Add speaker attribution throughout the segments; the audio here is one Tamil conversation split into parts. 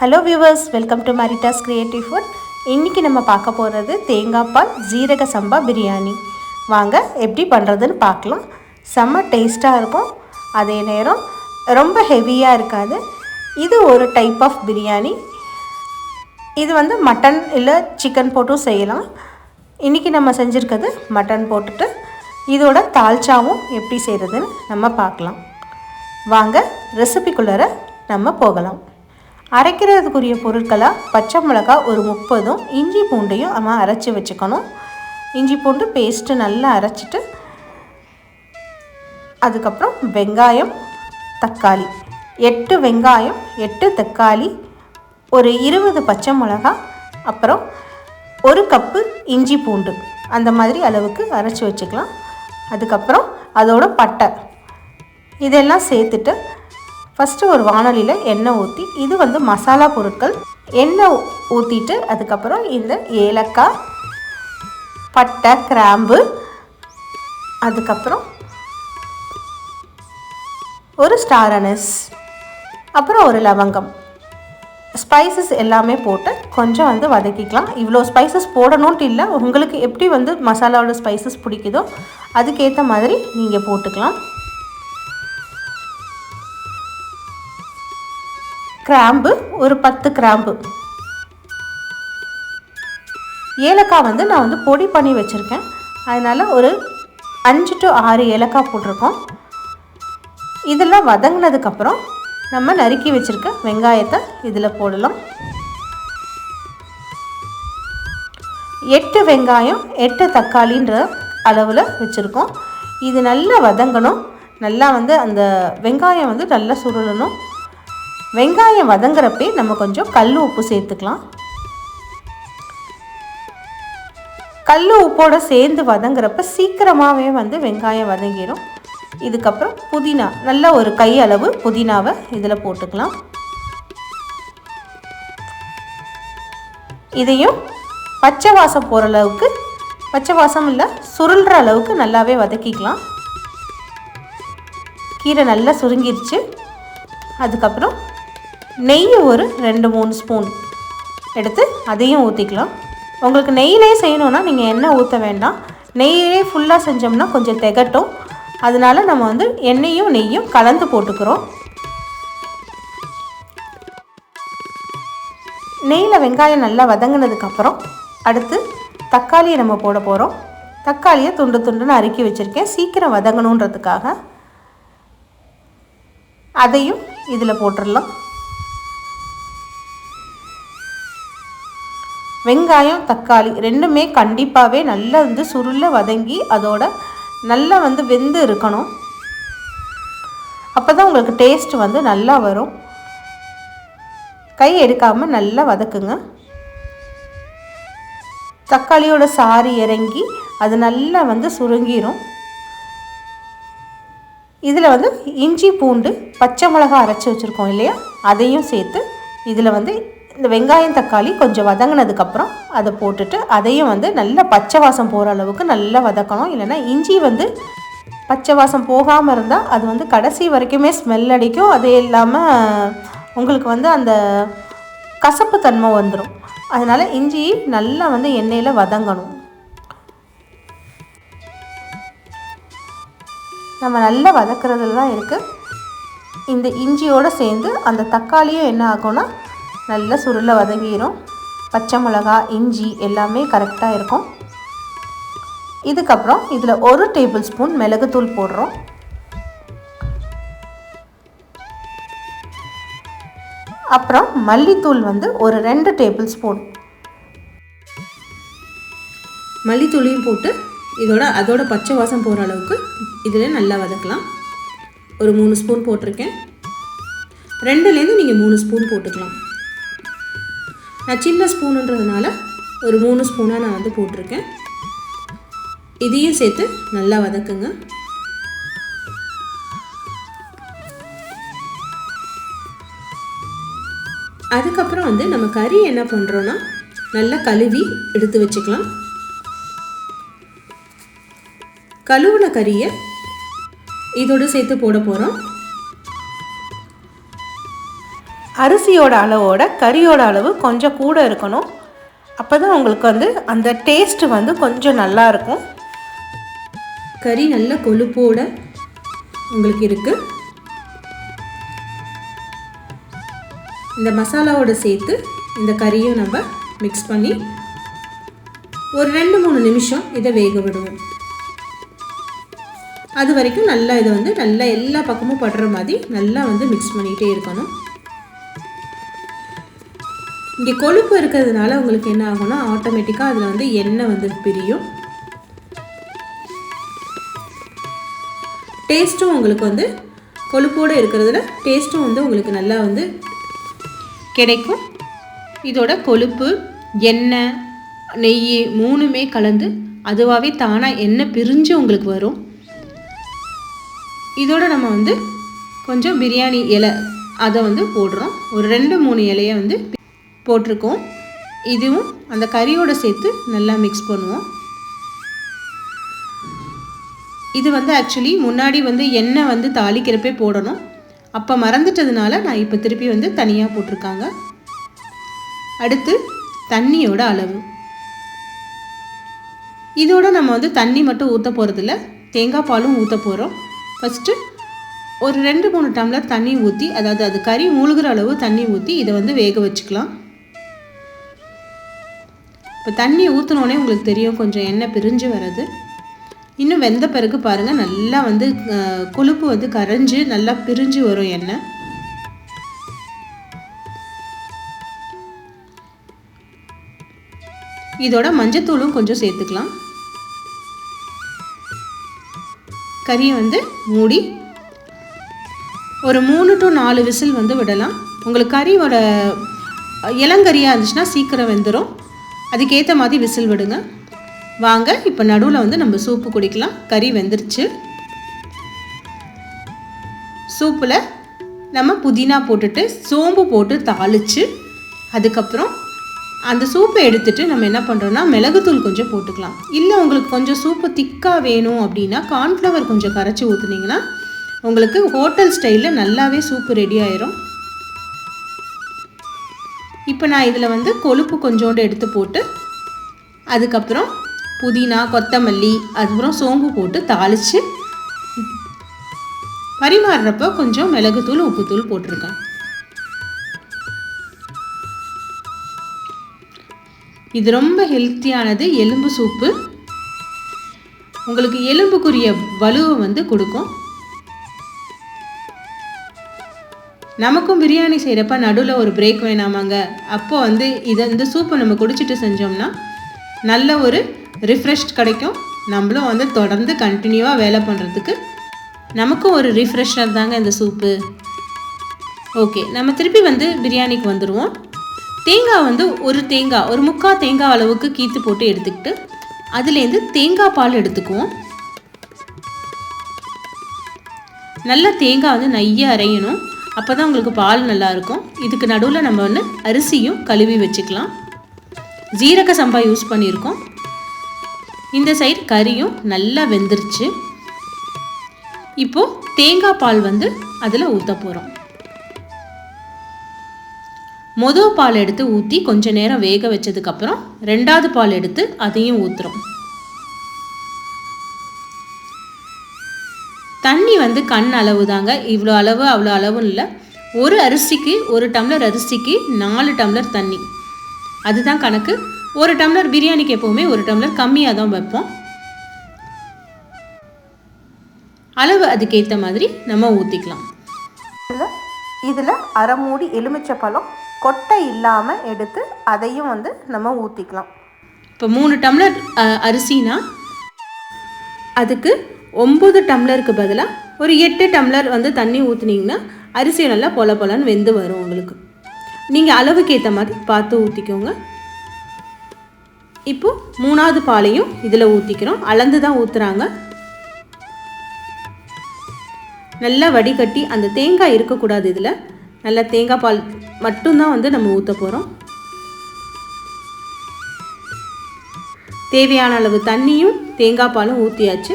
Speaker 1: Hello viewers welcome to Marita's creative food இன்றைக்கி நம்ம பார்க்க போகிறது தேங்காய் பால் ஜீரக சம்பா பிரியாணி. வாங்க எப்படி பண்ணுறதுன்னு பார்க்கலாம். செம்ம டேஸ்ட்டாக இருக்கும். அதே நேரம் ரொம்ப ஹெவியாக இருக்காது. இது ஒரு டைப் ஆஃப் பிரியாணி. இது வந்து மட்டன் இல்லை சிக்கன் போட்டும் செய்யலாம். இன்றைக்கி நம்ம செஞ்சுருக்கிறது மட்டன் போட்டுட்டு இதோட தால்ச்சாவும் எப்படி செய்கிறதுன்னு நம்ம பார்க்கலாம். வாங்க ரெசிபிக்குள்ளார நம்ம போகலாம். அரைக்கிறதுக்குரிய பொருட்களாக பச்சை மிளகா ஒரு முப்பதும் இஞ்சி பூண்டையும் நம்ம அரைச்சி வச்சுக்கணும். இஞ்சி பூண்டு பேஸ்ட்டு நல்லா அரைச்சிட்டு அதுக்கப்புறம் வெங்காயம் தக்காளி. எட்டு வெங்காயம் எட்டு தக்காளி ஒரு இருபது பச்சை மிளகா அப்புறம் ஒரு கப்பு இஞ்சி பூண்டு. அந்த மாதிரி அளவுக்கு அரைச்சி வச்சுக்கலாம். அதுக்கப்புறம் அதோட பட்டை. இதெல்லாம் சேர்த்துட்டு ஃபஸ்ட்டு ஒரு வானொலியில் எண்ணெய் ஊற்றி இது வந்து மசாலா பொருட்கள். எண்ணெய் ஊற்றிட்டு அதுக்கப்புறம் இந்த ஏலக்காய் பட்டை கிராம்பு அதுக்கப்புறம் ஒரு ஸ்டார் அனஸ் அப்புறம் ஒரு லவங்கம். ஸ்பைசஸ் எல்லாமே போட்டு கொஞ்சம் வந்து வதக்கிக்கலாம். இவ்வளோ ஸ்பைசஸ் போடணுன்ட்டு இல்லை உங்களுக்கு எப்படி வந்து மசாலாவோட ஸ்பைசஸ் பிடிக்குதோ அதுக்கேற்ற மாதிரி நீங்கள் போட்டுக்கலாம். கிராம்பு ஒரு பத்து கிராம்பு. ஏலக்காய் வந்து நான் வந்து பொடி பண்ணி வச்சுருக்கேன். அதனால் ஒரு அஞ்சு டு ஆறு ஏலக்காய் போட்டிருக்கோம். இதெல்லாம் வதங்கினதுக்கப்புறம் நம்ம நறுக்கி வச்சுருக்க வெங்காயத்தை இதில் போடலாம். எட்டு வெங்காயம் எட்டு தக்காளின்ற அளவில் வச்சுருக்கோம். இது நல்லா வதங்கணும். நல்லா வந்து அந்த வெங்காயம் வந்து நல்லா சுருளணும். வெங்காயம் வதங்குறப்பே நம்ம கொஞ்சம் கல் உப்பு சேர்த்துக்கலாம். கல் உப்போடு சேர்ந்து வதங்குறப்ப சீக்கிரமாகவே வந்து வெங்காயம் வதங்கிடும் இதுக்கப்புறம் புதினா நல்ல ஒரு கை அளவு புதினாவை இதில் போட்டுக்கலாம். இதையும் பச்சை வாசம் போகிற அளவுக்கு பச்சை வாசம் இல்லை சுருள்ற அளவுக்கு நல்லாவே வதக்கிக்கலாம். கீரை நல்லா சுருங்கிருச்சு. அதுக்கப்புறம் நெய் ஒரு ரெண்டு மூணு ஸ்பூன் எடுத்து அதையும் ஊற்றிக்கலாம் உங்களுக்கு நெய்யிலே செய்யணுன்னா நீங்கள் எண்ணெய் ஊற்ற வேண்டாம். நெய்யிலே ஃபுல்லாக செஞ்சோம்னா கொஞ்சம் திகட்டும். அதனால நம்ம வந்து எண்ணெயும் நெய்யும் கலந்து போட்டுக்கிறோம். நெய்யில் வெங்காயம் நல்லா வதங்கினதுக்கப்புறம் அடுத்து தக்காளியை நம்ம போட போகிறோம் தக்காளியை துண்டு துண்டுன்னு அறுக்கி வச்சுருக்கேன். சீக்கிரம் வதங்கணுன்றதுக்காக அதையும் இதில் போட்டுடலாம். வெங்காயம் தக்காளி ரெண்டுமே கண்டிப்பாகவே நல்லா வந்து சுருள வதங்கி அதோட நல்லா வந்து வெந்து இருக்கணும். அப்போ தான் உங்களுக்கு டேஸ்ட் வந்து நல்லா வரும். கை எடுக்காமல் நல்லா வதக்குங்க. தக்காளியோட சாறு இறங்கி அது நல்லா வந்து சுருங்கிடும் இதில் வந்து இஞ்சி பூண்டு பச்சை மிளகா அரைச்சி வச்சுருக்கோம் இல்லையா? அதையும் சேர்த்து இதில் வந்து இந்த வெங்காயம் தக்காளி கொஞ்சம் வதங்கினதுக்கப்புறம் அதை போட்டுட்டு அதையும் வந்து நல்லா பச்சை வாசம் போகிற அளவுக்கு நல்லா வதக்கணும். இல்லைன்னா இஞ்சி வந்து பச்சை வாசம் போகாமல் இருந்தால் அது வந்து கடைசி வரைக்குமே ஸ்மெல் அடிக்கும். அது இல்லாமல் உங்களுக்கு வந்து அந்த கசப்பு தன்மை வந்துடும் அதனால் இஞ்சி நல்லா வந்து எண்ணெயில் வதங்கணும். நம்ம நல்லா வதக்கிறதுல தான் இருக்குது இந்த இஞ்சியோடு சேர்ந்து அந்த தக்காளியும் என்ன ஆகும்னா நல்லா சுருள வதங்கிடும் பச்சை மிளகா இஞ்சி எல்லாமே கரெக்டாக இருக்கும். இதுக்கப்புறம் இதில் ஒரு டேபிள் ஸ்பூன் மிளகுத்தூள் போடுறோம். அப்புறம் மல்லித்தூள் வந்து ஒரு ரெண்டு டேபிள் ஸ்பூன்
Speaker 2: மல்லித்தூளையும் போட்டு இதோட அதோட பச்சை வாசம் போகிற அளவுக்கு இதில் நல்லா வதக்கலாம். ஒரு மூணு ஸ்பூன் போட்டிருக்கேன். ரெண்டுலேருந்து நீங்கள் மூணு ஸ்பூன் போட்டுக்கலாம். நான் சின்ன ஸ்பூனுன்றதுனால ஒரு மூணு ஸ்பூனாக நான் வந்து போட்டிருக்கேன். இதையும் சேர்த்து நல்லா வதக்குங்க. அதுக்கப்புறம் வந்து நம்ம கறி என்ன பண்ணுறோன்னா நல்லா கழுவி எடுத்து வச்சுக்கலாம். கழுவுன கறியை இதோடு சேர்த்து போட போகிறோம்
Speaker 1: அரிசியோட அளவோட கறியோட அளவு கொஞ்சம் கூட இருக்கணும். அப்போ தான் உங்களுக்கு வந்து அந்த டேஸ்ட்டு வந்து கொஞ்சம் நல்லா இருக்கும்.
Speaker 2: கறி நல்ல கொழுப்போட உங்களுக்கு இருக்குது இந்த மசாலாவோட சேர்த்து இந்த கறியும் நம்ம மிக்ஸ் பண்ணி ஒரு ரெண்டு மூணு நிமிஷம் இதை வேக விடுவோம். அது வரைக்கும் நல்லா இதை வந்து நல்லா எல்லா பக்கமும் படுற மாதிரி நல்லா வந்து மிக்ஸ் பண்ணிகிட்டே இருக்கணும். இங்கே கொழுப்பு இருக்கிறதுனால உங்களுக்கு என்ன ஆகும்னா ஆட்டோமேட்டிக்காக அதில் வந்து எண்ணெய் வந்து பிரியும். டேஸ்ட்டும் உங்களுக்கு வந்து கொழுப்போடு இருக்கிறதுல டேஸ்ட்டும் வந்து உங்களுக்கு நல்லா வந்து கிடைக்கும். இதோட கொழுப்பு எண்ணெய் நெய் மூணுமே கலந்து அதுவாகவே தானாக எண்ணெய் பிரிஞ்சு உங்களுக்கு வரும். இதோட நம்ம வந்து கொஞ்சம் பிரியாணி இலை அதை வந்து போடுறோம். ஒரு ரெண்டு மூணு இலையை வந்து போட்டிருக்கோம். இதுவும் அந்த கறியோடு சேர்த்து நல்லா மிக்ஸ் பண்ணுவோம். இது வந்து ஆக்சுவலி முன்னாடி வந்து எண்ணெய் வந்து தாளிக்கிறப்பே போடணும். அப்போ மறந்துட்டதுனால நான் இப்போ திருப்பி வந்து தனியாக போட்டிருக்காங்க. அடுத்து தண்ணியோட அளவு. இதோட நம்ம வந்து தண்ணி மட்டும் ஊற்ற போகிறதில்ல தேங்காய் பாலும் ஊற்ற போகிறோம் ஃபஸ்ட்டு ஒரு ரெண்டு மூணு டம்ளர் தண்ணி ஊற்றி அதாவது அது கறி மூழ்கிற அளவு தண்ணி ஊற்றி இதை வந்து வேக வச்சுக்கலாம். இப்போ தண்ணி ஊற்றினோடனே உங்களுக்கு தெரியும் கொஞ்சம் எண்ணெய் பிரிஞ்சு வர்றது. இன்னும் வெந்த பிறகு பாருங்கள் நல்லா வந்து கொழுப்பு வந்து கரைஞ்சி நல்லா பிரிஞ்சு வரும் எண்ணெய். இதோட மஞ்சத்தூளும் கொஞ்சம் சேர்த்துக்கலாம். கறியை வந்து மூடி ஒரு மூணு டு நாலு விசில் வந்து விடலாம். உங்களுக்கு கறியோட இளங்கறியாக இருந்துச்சுன்னா சீக்கிரம் வெந்துடும் அதுக்கேற்ற மாதிரி விசில் விடுங்க. வாங்க இப்போ நடுவில் வந்து நம்ம சூப்பு குடிக்கலாம். கறி வெந்துருச்சு. சூப்பில் நம்ம புதினா போட்டுட்டு சோம்பு போட்டு தாளித்து அதுக்கப்புறம் அந்த சூப்பை எடுத்துகிட்டு நம்ம என்ன பண்ணுறோம்னா மிளகுத்தூள் கொஞ்சம் போட்டுக்கலாம். இல்லை உங்களுக்கு கொஞ்சம் சூப்பு திக்காக வேணும் அப்படின்னா கார்ன்ஃப்ளவர் கொஞ்சம் கரைச்சி ஊற்றுனீங்கன்னா உங்களுக்கு ஹோட்டல் ஸ்டைலில் நல்லாவே சூப்பு ரெடி ஆயிரும். இப்போ நான் இதில் வந்து கொழுப்பு கொஞ்சோண்டு எடுத்து போட்டு அதுக்கப்புறம் புதினா கொத்தமல்லி அதுக்கப்புறம் சோம்பு போட்டு தாளித்து பரிமாறுறப்ப கொஞ்சம் மிளகுத்தூள் உப்புத்தூள் போட்டிருக்கேன். இது ரொம்ப ஹெல்த்தியானது எலும்பு சூப்பு. உங்களுக்கு எலும்புக்குரிய வலுவை வந்து கொடுக்கும். நமக்கும் பிரியாணி செய்கிறப்ப நடுவில் ஒரு பிரேக் வேணாமாங்க. அப்போ வந்து இதை இந்த சூப்பை நம்ம குடிச்சிட்டு செஞ்சோம்னா நல்ல ஒரு ரிஃப்ரெஷ் கிடைக்கும். நம்மளும் வந்து தொடர்ந்து கண்டினியூவாக வேலை பண்ணுறதுக்கு நமக்கும் ஒரு ரிஃப்ரெஷ்னர் தாங்க இந்த சூப்பு ஓகே நம்ம திருப்பி வந்து பிரியாணிக்கு வந்துடுவோம் தேங்காய் வந்து ஒரு தேங்காய் ஒரு முக்கால் தேங்காய் அளவுக்கு கீத்து போட்டு எடுத்துக்கிட்டு அதுலேருந்து தேங்காய் பால் எடுத்துக்குவோம். நல்லா தேங்காய் வந்து நைய அரையணும். அப்போ தான் உங்களுக்கு பால் நல்லாயிருக்கும். இதுக்கு நடுவில் நம்ம வந்து அரிசியும் கழுவி வச்சுக்கலாம். ஜீரக சம்பா யூஸ் பண்ணியிருக்கோம். இந்த சைடு கறியும் நல்லா வெந்துருச்சு. இப்போது தேங்காய் பால் வந்து அதில் ஊற்ற போகிறோம். மொதல் பால் எடுத்து ஊற்றி கொஞ்சம் நேரம் வேக வச்சதுக்கப்புறம் ரெண்டாவது பால் எடுத்து அதையும் ஊற்றுறோம் தண்ணி வந்து கண் அளவு தாங்க இவ்வளோ அளவு அவ்வளோ அளவும் இல்லை. ஒரு அரிசிக்கு ஒரு டம்ளர் அரிசிக்கு நாலு டம்ளர் தண்ணி. அதுதான் கணக்கு. ஒரு டம்ளர் பிரியாணிக்கு எப்போவுமே ஒரு டம்ளர் கம்மியாக தான் வைப்போம். அளவு அதுக்கேற்ற மாதிரி நம்ம ஊற்றிக்கலாம்
Speaker 1: இதில் இதில் அரை மூடி எலுமிச்சை பழம் கொட்டை இல்லாமல் எடுத்து அதையும் வந்து நம்ம ஊற்றிக்கலாம்
Speaker 2: இப்போ மூணு டம்ளர் அரிசினா அதுக்கு ஒம்பது டம்ளருக்கு பதிலாக ஒரு எட்டு டம்ளர் வந்து தண்ணி ஊற்றுனீங்கன்னா அரிசி நல்லா பொல பொலன்னு வெந்து வரும் உங்களுக்கு. நீங்கள் அளவுக்கு ஏற்ற மாதிரி பார்த்து ஊற்றிக்கோங்க இப்போ மூணாவது பாலையும் இதில் ஊற்றிக்கிறோம் அளந்து தான் ஊற்றுறாங்க நல்லா வடிகட்டி அந்த தேங்காய் இருக்கக்கூடாது இதில். நல்லா தேங்காய் பால் மட்டும்தான் வந்து நம்ம ஊற்ற போகிறோம் தேவையான அளவு தண்ணியும் தேங்காய் பாலும் ஊற்றியாச்சு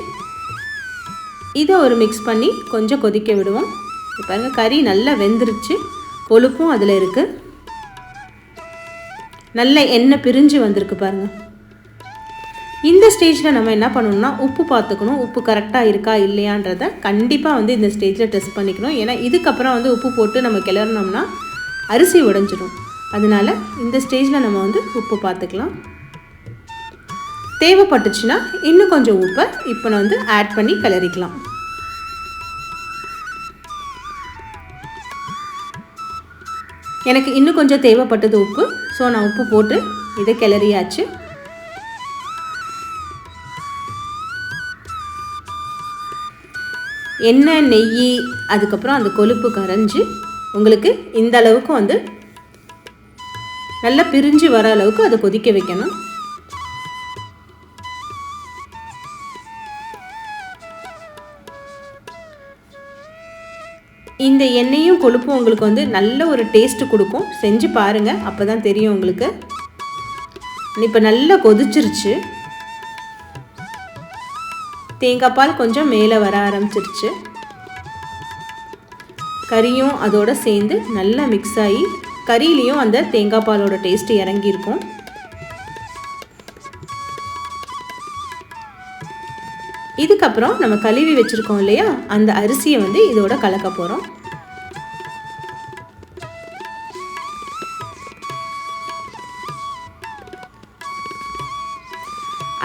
Speaker 2: இதை ஒரு மிக்ஸ் பண்ணி கொஞ்சம் கொதிக்க விடுவோம். பாருங்கள் கறி நல்லா வெந்துருச்சு. கொழுப்பும் அதில் இருக்குது நல்ல எண்ணெய் பிரிஞ்சு வந்திருக்கு பாருங்கள் இந்த ஸ்டேஜில் நம்ம என்ன பண்ணணும்னா உப்பு பார்த்துக்கணும். உப்பு கரெக்டாக இருக்கா இல்லையான்றத கண்டிப்பாக வந்து இந்த ஸ்டேஜில் டெஸ்ட் பண்ணிக்கணும். ஏன்னா இதுக்கப்புறம் வந்து உப்பு போட்டு நம்ம கிளறினோம்னா அரிசி உடைஞ்சிடும் அதனால இந்த ஸ்டேஜில் நம்ம வந்து உப்பு பார்த்துக்கலாம். தேவைப்பட்டுச்சுன்னா இன்னும் கொஞ்சம் உப்பை இப்போ நான் வந்து ஆட் பண்ணி கிளறிக்கலாம். எனக்கு இன்னும் கொஞ்சம் தேவைப்பட்டது உப்பு. ஸோ நான் உப்பு போட்டு இதை கிளறியாச்சு. எண்ணெய் நெய் அதுக்கப்புறம் அந்த கொழுப்பு கரைஞ்சி உங்களுக்கு இந்த அளவுக்கு வந்து நல்லா பிரிஞ்சு வர அளவுக்கு அதை கொதிக்க வைக்கணும். இந்த எண்ணெயும் கொழுப்பும் உங்களுக்கு வந்து நல்ல ஒரு டேஸ்ட் கொடுக்கும். செஞ்சு பாருங்கள் அப்போ தான் தெரியும் உங்களுக்கு. இப்போ நல்லா கொதிச்சிருச்சு. தேங்காய் பால் கொஞ்சம் மேலே வர ஆரம்பிச்சிருச்சு. கறியும் அதோடு சேர்ந்து நல்லா மிக்ஸ் ஆகி கறியிலையும் அந்த தேங்காய் பாலோட டேஸ்ட் இறங்கியிருக்கும். இதுக்கப்புறம் நம்ம கழுவி வச்சுருக்கோம் இல்லையா? அந்த அரிசியை வந்து இதோட கலக்க போகிறோம்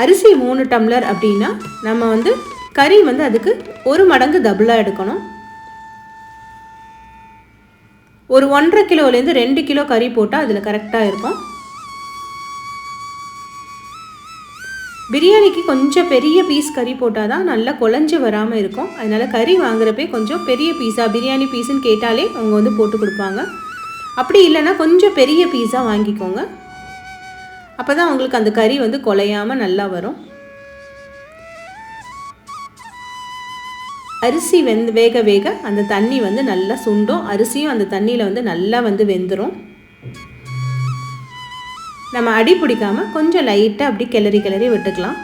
Speaker 2: அரிசி மூணு டம்ளர் அப்படின்னா நம்ம வந்து கறி வந்து அதுக்கு ஒரு மடங்கு டபுளாக எடுக்கணும். ஒரு ஒன்றரை கிலோலேருந்து ரெண்டு கிலோ கறி போட்டால் அதில் கரெக்டாக இருக்கும். பிரியாணிக்கு கொஞ்சம் பெரிய பீஸ் கறி போட்டால் தான் நல்லா குழஞ்சி வராமல் இருக்கும். அதனால் கறி வாங்குறப்பே கொஞ்சம் பெரிய பீஸாக பிரியாணி பீஸுன்னு கேட்டாலே அவங்க வந்து போட்டு கொடுப்பாங்க. அப்படி இல்லைன்னா கொஞ்சம் பெரிய பீஸாக வாங்கிக்கோங்க. அப்போ தான் உங்களுக்கு அந்த கறி வந்து குலையாமல் நல்லா வரும். அரிசி வெந்து வேக வேக அந்த தண்ணி வந்து நல்லா சுண்டும். அரிசியும் அந்த தண்ணியில் வந்து நல்லா வந்து வெந்துடும் நம்ம அடி பிடிக்காமல் கொஞ்சம் லைட்டாக அப்படி கிளறி கிளறி விட்டுக்கலாம்.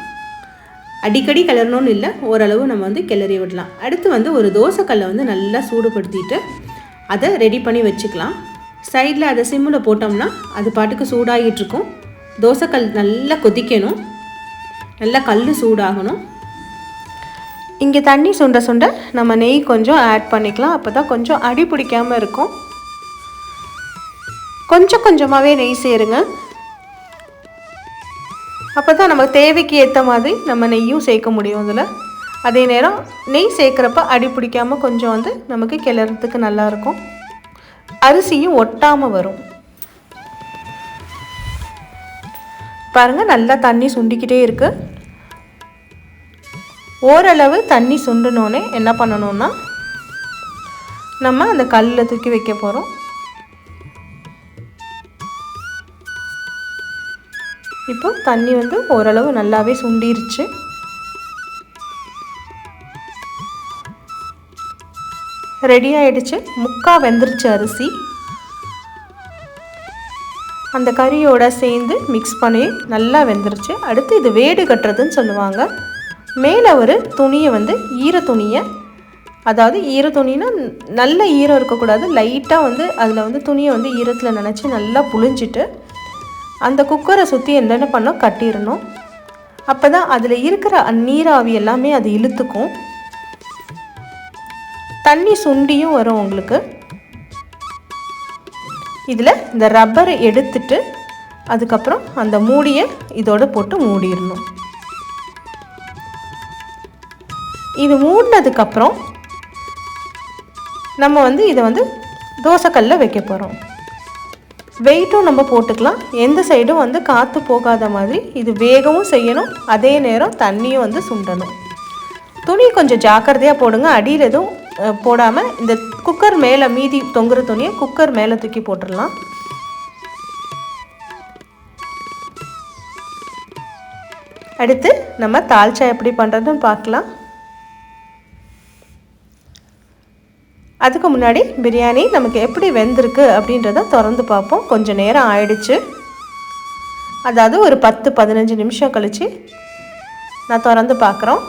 Speaker 2: அடிக்கடி கிளறணும்னு இல்லை ஓரளவு நம்ம வந்து கிளறி விடலாம். அடுத்து வந்து ஒரு தோசைக்கல்லை வந்து நல்லா சூடுபடுத்திட்டு அதை ரெடி பண்ணி வச்சுக்கலாம். சைடில் அதை சிம்மில் போட்டோம்னா அது பாட்டுக்கு சூடாகிட்டு இருக்கும். தோசைக்கல் நல்லா கொதிக்கணும். நல்லா கல் சூடாகணும்.
Speaker 1: இங்கே தண்ணி சுண்ட சுண்ட நம்ம நெய் கொஞ்சம் ஆட் பண்ணிக்கலாம். அப்போ தான் கொஞ்சம் அடி பிடிக்காமல் இருக்கும். கொஞ்சம் கொஞ்சமாகவே நெய் சேருங்க. அப்போ தான் நமக்கு தேவைக்கு ஏற்ற மாதிரி நம்ம நெய்யும் சேர்க்க முடியும் இதில் அதே நேரம் நெய் சேர்க்குறப்ப அடி பிடிக்காமல் கொஞ்சம் வந்து நமக்கு கிளறதுக்கு நல்லாயிருக்கும் அரிசியும் ஒட்டாமல் வரும். பாருங்கள் நல்லா தண்ணி சுண்டிக்கிட்டே இருக்குது ஓரளவு தண்ணி சுண்டுனோடனே என்ன பண்ணணும்னா நம்ம அந்த கல்லில் தூக்கி வைக்க போகிறோம் இப்போ தண்ணி வந்து ஓரளவு நல்லாவே சுண்டிருச்சு. ரெடி ஆயிடுச்சு. முக்கா வெந்துருச்சு அரிசி. அந்த கறியோட சேர்ந்து மிக்ஸ் பண்ணி நல்லா வெந்துருச்சு. அடுத்து இது வேடு கட்டுறதுன்னு சொல்லுவாங்க. மேலே ஒரு துணியை வந்து ஈர துணியை அதாவது ஈர துணினா நல்ல ஈரம் இருக்கக்கூடாது. லைட்டாக வந்து அதில் வந்து துணியை வந்து ஈரத்தில் நினச்சி நல்லா புழிஞ்சிட்டு அந்த குக்கரை சுற்றி என்னென்ன பண்ணோம் கட்டிடணும். அப்போ தான் அதில் இருக்கிற நீராவி எல்லாமே அது இழுத்துக்கும். தண்ணி சுண்டியும் வரும் உங்களுக்கு. இதில் இந்த ரப்பரை எடுத்துட்டு அதுக்கப்புறம் அந்த மூடியை இதோடு போட்டு மூடிடணும். இது மூடினதுக்கப்புறம் நம்ம வந்து இதை வந்து தோசைக்கல்ல வைக்க போகிறோம் வெயிட்டும் நம்ம போட்டுக்கலாம். எந்த சைடும் வந்து காற்று போகாத மாதிரி இது வேகவும் செய்யணும். அதே நேரம் தண்ணியும் வந்து சுண்டணும். துணி கொஞ்சம் ஜாக்கிரதையாக போடுங்க. அடியில் எதுவும் போடாமல் இந்த குக்கர் மேலே மீதி தொங்குற துணியை குக்கர் மேலே தூக்கி போட்டுடலாம். அடுத்து நம்ம தால்ச்சா எப்படி பண்ணுறதுன்னு பார்க்கலாம். அதுக்கு முன்னாடி பிரியாணி நமக்கு எப்படி வெந்திருக்கு அப்படின்றத திறந்து பார்ப்போம். கொஞ்சம் நேரம் ஆயிடுச்சு. அதாவது ஒரு பத்து பதினஞ்சு நிமிஷம் கழித்து நான் திறந்து பார்க்குறோம்.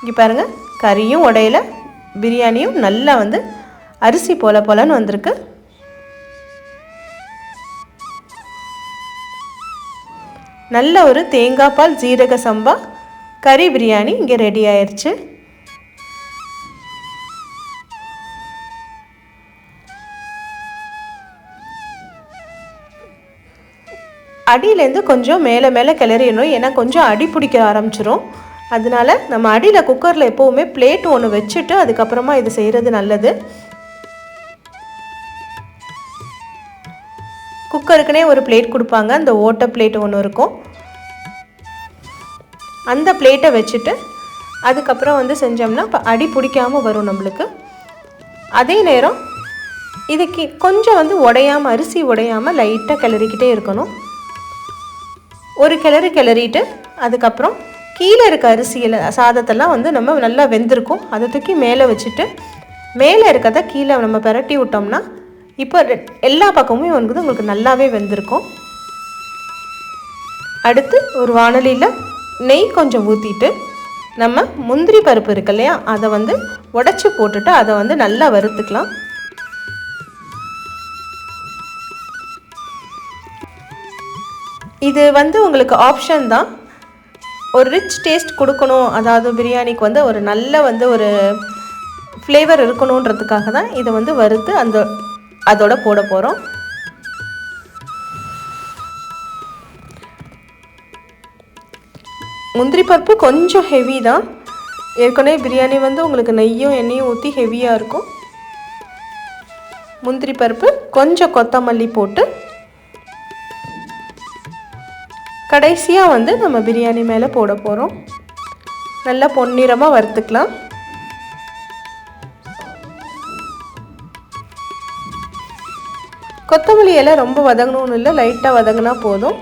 Speaker 1: இங்கே பாருங்கள் கறியும் உடையில பிரியாணியும் நல்லா வந்து அரிசி போல போலன்னு வந்திருக்கு. நல்ல ஒரு தேங்காய் பால் ஜீரக சம்பா கறி பிரியாணி இங்கே ரெடி ஆயிடுச்சு அடியிலேருந்து கொஞ்சம் மேலே மேலே கிளறிடணும் ஏன்னா கொஞ்சம் அடி பிடிக்க ஆரம்பிச்சிரும். அதனால நம்ம அடியில் குக்கரில் எப்போவுமே பிளேட் ஒன்று வச்சுட்டு அதுக்கப்புறமா இது செய்கிறது நல்லது. குக்கருக்குனே ஒரு பிளேட் கொடுப்பாங்க. அந்த ஓட்டை பிளேட் ஒன்று இருக்கும். அந்த பிளேட்டை வச்சுட்டு அதுக்கப்புறம் வந்து செஞ்சோம்னா இப்போ அடி பிடிக்காமல் வரும் நம்மளுக்கு. அதே நேரம் இதுக்கு கொஞ்சம் வந்து உடையாமல் அரிசி உடையாமல் லைட்டாக கிளறிக்கிட்டே இருக்கணும். ஒரு கிளறி கிளறிட்டு அதுக்கப்புறம் கீழே இருக்க அரிசியில் சாதத்தெல்லாம் வந்து நம்ம நல்லா வெந்திருக்கும். அதை தூக்கி மேலே வச்சுட்டு மேலே இருக்கிறத கீழே நம்ம பிரட்டி விட்டோம்னா இப்போ எல்லா பக்கமும் வந்து உங்களுக்கு நல்லாவே வெந்திருக்கும். அடுத்து ஒரு வானலியில் நெய் கொஞ்சம் ஊற்றிட்டு நம்ம முந்திரி பருப்பு இருக்கு இல்லையா அதை வந்து உடச்சி போட்டுட்டு அதை வந்து நல்லா வறுத்துக்கலாம். இது வந்து உங்களுக்கு ஆப்ஷன் தான். ஒரு ரிச் டேஸ்ட் கொடுக்கணும். அதாவது பிரியாணிக்கு வந்து ஒரு நல்ல வந்து ஒரு ஃப்ளேவர் இருக்கணுன்றதுக்காக தான் இதை வந்து வறுத்து அந்த அதோட போட போகிறோம் முந்திரி பருப்பு கொஞ்சம் ஹெவி தான். ஏற்கனவே பிரியாணி வந்து உங்களுக்கு நெய்யும் எண்ணெயும் ஊற்றி ஹெவியாக இருக்கும். முந்திரி பருப்பு கொஞ்சம் கொத்தமல்லி போட்டு கடைசியாக வந்து நம்ம பிரியாணி மேலே போட போகிறோம் நல்லா பொன்னிறமாக வறுத்துக்கலாம். கொத்தமல்லி இலை ரொம்ப வதங்கணும்னு இல்லை லைட்டாக வதங்கினா போதும்.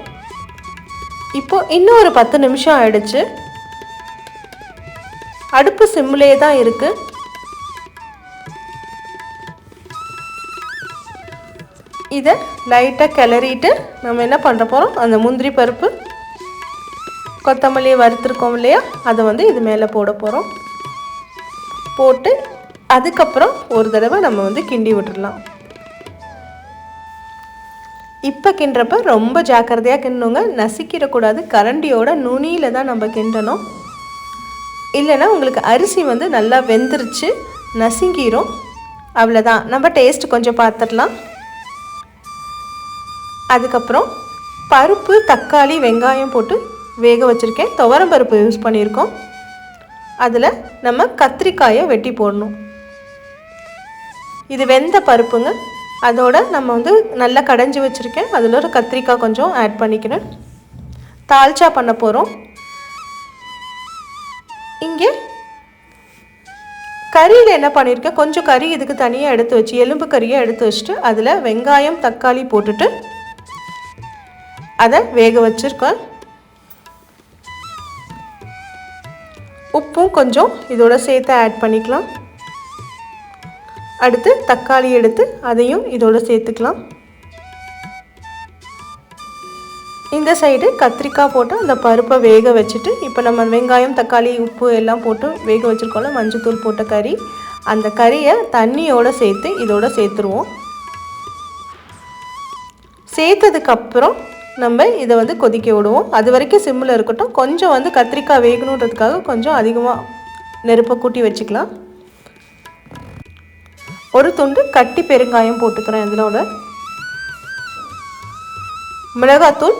Speaker 1: இப்போ இன்னும் ஒரு பத்து நிமிஷம் ஆயிடுச்சு. அடுப்பு சிம்மிலே தான் இருக்குது இதை லைட்டாக கிளறிட்டு நம்ம என்ன பண்ணுற போகிறோம் அந்த முந்திரி பருப்பு கொத்தமல்லியை வறுத்துருக்கோம் இல்லையா? அதை வந்து இது மேலே போட போகிறோம் போட்டு அதுக்கப்புறம் ஒரு தடவை நம்ம வந்து கிண்டி விட்டுடலாம் இப்போ கிண்டுறப்ப ரொம்ப ஜாக்கிரதையாக கிண்டணுங்க நசுக்கிடக்கூடாது. கரண்டியோட நுனியில் தான் நம்ம கிண்டணும். இல்லைன்னா உங்களுக்கு அரிசி வந்து நல்லா வெந்துருச்சு நசுங்கிரும். அவ்வளோதான் நம்ம டேஸ்ட் கொஞ்சம் பார்த்துடலாம். அதுக்கப்புறம் பருப்பு தக்காளி வெங்காயம் போட்டு வேக வச்சுருக்கேன். துவரம் பருப்பு யூஸ் பண்ணியிருக்கோம். அதில் நம்ம கத்திரிக்காயை வெட்டி போடணும். இது வெந்த பருப்புங்க. அதோட நம்ம வந்து நல்லா கடைஞ்சி வச்சுருக்கேன். அதில் ஒரு கத்திரிக்காய் கொஞ்சம் ஆட் பண்ணிக்கிறேன். தால்ச்சா பண்ண போகிறோம் இங்கே கறியில் என்ன பண்ணியிருக்கேன் கொஞ்சம் கறி இதுக்கு தனியாக எடுத்து வச்சு எலும்பு கறியை எடுத்து வச்சுட்டு அதில் வெங்காயம் தக்காளி போட்டுட்டு அதை வேக வச்சுருக்கேன். உப்பும் கொஞ்சம் இதோட சேர்த்து ஆட் பண்ணிக்கலாம். அடுத்து தக்காளி எடுத்து அதையும் இதோட சேர்த்துக்கலாம். இந்த சைடு கத்திரிக்காய் போட்டு அந்த பருப்பை வேக வச்சுட்டு இப்போ நம்ம வெங்காயம் தக்காளி உப்பு எல்லாம் போட்டு வேக வச்சுருக்கோம்ல மஞ்சத்தூள் போட்ட கறி அந்த கறியை தண்ணியோடு சேர்த்து இதோட சேர்த்துருவோம். சேர்த்ததுக்கப்புறம் நம்ம இதை வந்து கொதிக்க விடுவோம். அது வரைக்கும் சிம்மில் இருக்கட்டும். கொஞ்சம் வந்து கத்திரிக்காய் வேகணுன்றதுக்காக கொஞ்சம் அதிகமாக நெருப்பை கூட்டி வச்சுக்கலாம். ஒரு துண்டு கட்டி பெருங்காயம் போட்டுக்கிறேன் இதனோட மிளகாத்தூள்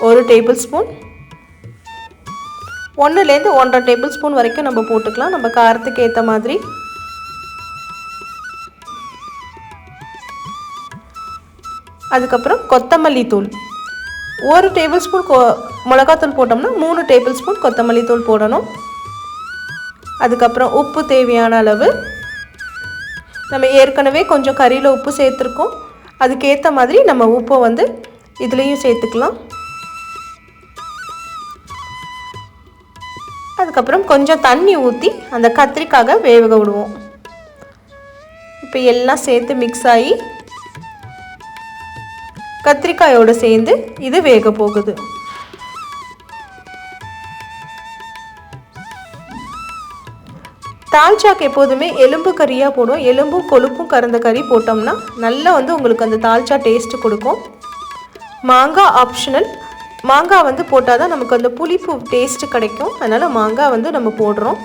Speaker 1: ஒரு டேபிள் ஸ்பூன். ஒன்றுலேருந்து ஒன்றரை டேபிள் ஸ்பூன் வரைக்கும் நம்ம போட்டுக்கலாம். நம்ம காரத்துக்கு ஏற்ற மாதிரி. அதுக்கப்புறம் கொத்தமல்லி தூள். ஒரு டேபிள் ஸ்பூன் கொ மிளகாத்தூள் போட்டோம்னா மூணு டேபிள் ஸ்பூன் கொத்தமல்லி தூள் போடணும். அதுக்கப்புறம் உப்பு தேவையான அளவு. நம்ம ஏற்கனவே கொஞ்சம் கறியில் உப்பு சேர்த்துருக்கோம். அதுக்கேற்ற மாதிரி நம்ம உப்பை வந்து இதுலேயும் சேர்த்துக்கலாம். அதுக்கப்புறம் கொஞ்சம் தண்ணி ஊற்றி அந்த கத்திரிக்காக வேக விடுவோம். இப்போ எல்லாம் சேர்த்து மிக்ஸ் ஆகி கத்திரிக்காயோடு சேர்ந்து இது வேக போகுது. தால்ச்சாக்கு எப்போதுமே எலும்பு கறியாக போடும். எலும்பும் கொழுப்பும் கறந்த கறி போட்டோம்னா நல்லா வந்து உங்களுக்கு அந்த தால்ச்சா டேஸ்ட்டு கொடுக்கும். மாங்காய் ஆப்ஷனல் மாங்காய் வந்து போட்டால் தான் நமக்கு அந்த புளிப்பு டேஸ்ட்டு கிடைக்கும். அதனால் மாங்காய் வந்து நம்ம போடுறோம்.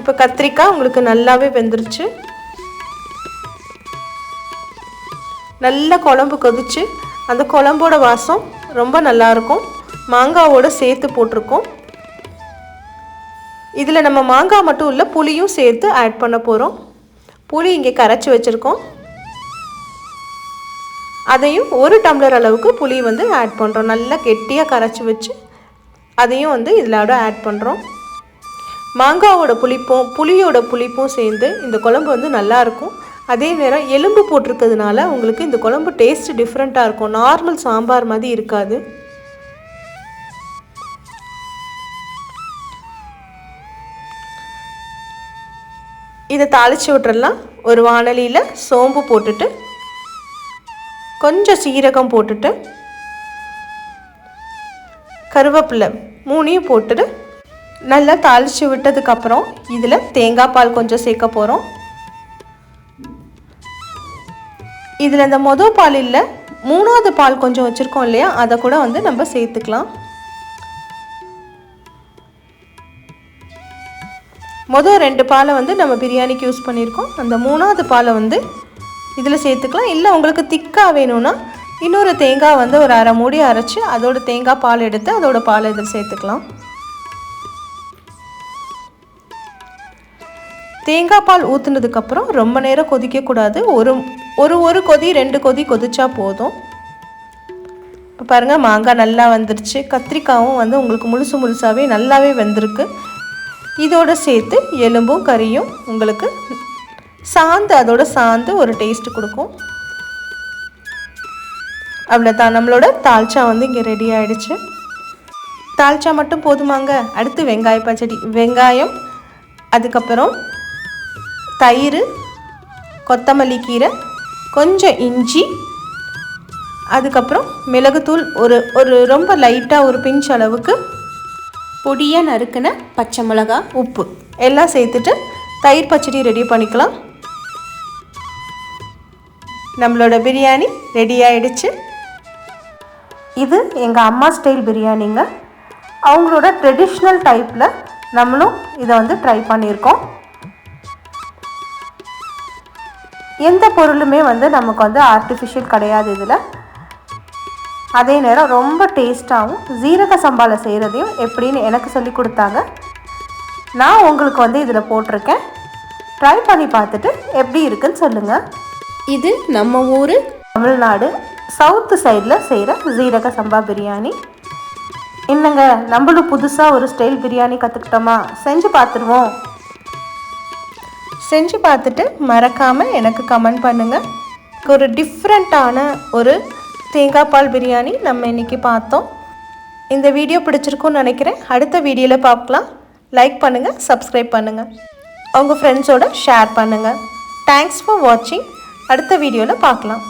Speaker 1: இப்போ கத்திரிக்காய் உங்களுக்கு நல்லாவே வெந்துருச்சு. நல்ல குழம்பு கொதிச்சு அந்த குழம்போட வாசம் ரொம்ப நல்லாயிருக்கும் மாங்காவோடு சேர்த்து போட்டிருக்கோம். இதில் நம்ம மாங்காய் மட்டும் இல்லை புளியும் சேர்த்து ஆட் பண்ண போகிறோம் புளி இங்கே கரைச்சி வச்சுருக்கோம். அதையும் ஒரு டம்ளர் அளவுக்கு புளி வந்து ஆட் பண்ணுறோம் நல்லா கெட்டியாக கரைச்சி வச்சு அதையும் வந்து இதிலோட ஆட் பண்ணுறோம் மாங்காவோட புளிப்பும் புளியோட புளிப்பும் சேர்ந்து இந்த குழம்பு வந்து நல்லாயிருக்கும் அதே நேரம் எலும்பு போட்டிருக்கிறதுனால உங்களுக்கு இந்த குழம்பு டேஸ்ட் டிஃப்ரெண்ட்டாக இருக்கும். நார்மல் சாம்பார் மாதிரி இருக்காது. இதை தாளித்து விட்டுறலாம். ஒரு வானலியில் சோம்பு போட்டுட்டு கொஞ்சம் சீரகம் போட்டுட்டு கருவேப்பிலை மூணையும் போட்டுட்டு நல்லா தாளித்து விட்டதுக்கப்புறம் இதில் தேங்காய் பால் கொஞ்சம் சேர்க்க போகிறோம் இதில் இந்த மொதல் பால் இல்லை மூணாவது பால் கொஞ்சம் வச்சுருக்கோம் இல்லையா? அதை கூட வந்து நம்ம சேர்த்துக்கலாம். மொதல் ரெண்டு பாலை வந்து நம்ம பிரியாணிக்கு யூஸ் பண்ணியிருக்கோம். அந்த மூணாவது பாலை வந்து இதில் சேர்த்துக்கலாம். இல்லை உங்களுக்கு திக்காக வேணும்னா இன்னொரு தேங்காய் வந்து ஒரு அரை மூடி அரைச்சி அதோட தேங்காய் பால் எடுத்து அதோட பால் இதில் சேர்த்துக்கலாம். தேங்காய் பால் ஊற்றுனதுக்கப்புறம் ரொம்ப நேரம் கொதிக்கக்கூடாது ஒரு ஒரு ஒரு கொதி ரெண்டு கொதி கொதிச்சா போதும். இப்போ பாருங்கள் மாங்காய் நல்லா வந்துருச்சு. கத்திரிக்காயும் வந்து உங்களுக்கு முழுசு முழுசாகவே நல்லாவே வெந்திருக்கு. இதோட சேர்த்து எலும்பும் கறியும் உங்களுக்கு சாந்து அதோட சாந்து ஒரு டேஸ்ட் கொடுக்கும். அவ்வளோதான் நம்மளோட தால்ச்சா வந்து இங்கே ரெடி ஆகிடுச்சு தால்ச்சா மட்டும் போதுமாங்க. அடுத்து வெங்காய பச்சடி வெங்காயம் அதுக்கப்புறம் தயிர் கொத்தமல்லி கீரை கொஞ்சம் இஞ்சி அதுக்கப்புறம் மிளகுத்தூள் ஒரு ஒரு ரொம்ப லைட்டாக ஒரு பிஞ்ச் அளவுக்கு பொடியாக நறுக்கின பச்சை மிளகா உப்பு. எல்லாம் சேர்த்துட்டு தயிர் பச்சடி ரெடி பண்ணிக்கலாம். நம்மளோட பிரியாணி ரெடி ஆயிடுச்சு. இது எங்கள் அம்மா ஸ்டைல் பிரியாணிங்க. அவங்களோட ட்ரெடிஷ்னல் டைப்பில் நம்மளும் இதை வந்து ட்ரை பண்ணியிருக்கோம். எந்த பொருளுமே வந்து நமக்கு வந்து ஆர்டிஃபிஷியல் கிடையாது இதில். அதே நேரம் ரொம்ப டேஸ்ட்டாகவும் ஜீரக சம்பால செய்கிறதையும் எப்படின்னு எனக்கு சொல்லி கொடுத்தாங்க. நான் உங்களுக்கு வந்து இதில் போட்டிருக்கேன். ட்ரை பண்ணி பார்த்துட்டு எப்படி இருக்குன்னு சொல்லுங்கள் இது நம்ம ஊர். தமிழ்நாடு சவுத்து சைடில் செய்கிற ஜீரக சம்பா பிரியாணி. என்னங்க நம்மளும் புதுசாக ஒரு ஸ்டைல் பிரியாணி கற்றுக்கிட்டோமா செஞ்சு பார்த்துருவோம். செஞ்சு பார்த்துட்டு மறக்காமல் எனக்கு கமெண்ட் பண்ணுங்கள் ஒரு டிஃப்ரெண்ட்டான ஒரு தேங்காய் பால் பிரியாணி நம்ம இன்றைக்கி பார்த்தோம். இந்த வீடியோ பிடிச்சிருக்கும்னு நினைக்கிறேன். அடுத்த வீடியோவில் பார்க்கலாம். லைக் பண்ணுங்கள் சப்ஸ்கிரைப் பண்ணுங்கள் உங்கள் ஃப்ரெண்ட்ஸோட ஷேர் பண்ணுங்கள் தேங்க்ஸ் ஃபார் வாட்சிங் அடுத்த வீடியோவில் பார்க்கலாம்.